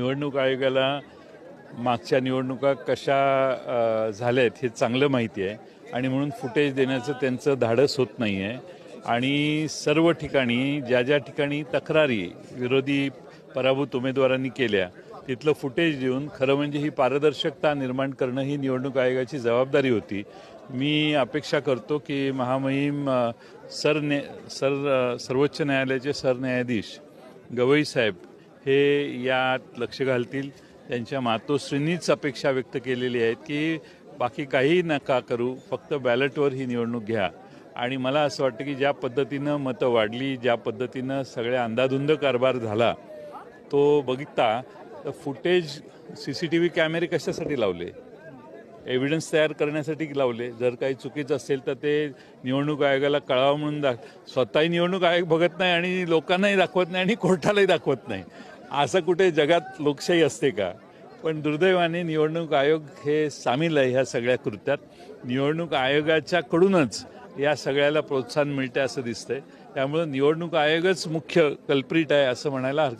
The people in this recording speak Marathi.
निवडणूक आयोगाला मागच्या निवडणुका कशा झाल्या झाल्यात हे चांगलं माहिती आहे आणि म्हणून फुटेज देण्याचं त्यांचं धाडस होत नाही आहे आणि सर्व ठिकाणी ज्या ज्या ठिकाणी तक्रारी विरोधी पराभूत उमेदवारांनी केल्या तिथलं फुटेज देऊन खरं म्हणजे ही पारदर्शकता निर्माण करणं ही निवडणूक आयोगाची जबाबदारी होती. मी अपेक्षा करतो की महामहिम सर सरन्या सर सर्वोच्च न्यायालयाचे सरन्यायाधीश गवई साहेब हे यात लक्ष घालतील. त्यांच्या मातोश्रींनीच अपेक्षा व्यक्त केलेली आहेत की बाकी काही नका करू फक्त बॅलेटवर ही निवडणूक घ्या. आणि मला असं वाटतं की ज्या पद्धतीनं मतं वाढली ज्या पद्धतीनं सगळ्या अंदाधुंद कारभार झाला तो बघता तर footage C C T V कॅमेरे कशासाठी लावले? एव्हिडन्स तयार करण्यासाठी लावले. जर काही चुकीचं असेल तर ते निवडणूक आयोगाला कळावं म्हणून दाख स्वतःही निवडणूक आयोग बघत नाही आणि लोकांनाही दाखवत नाही आणि कोर्टालाही दाखवत नाही. असं कुठे जगात लोकशाही असते का? पण दुर्दैवाने निवडणूक आयोग हे सामील आहे ह्या सगळ्या कृत्यात. निवडणूक आयोगाच्याकडूनच या सगळ्याला प्रोत्साहन मिळते असं दिसतंय. त्यामुळं निवडणूक आयोगच मुख्य कल्प्रिट आहे असं म्हणायला हरकत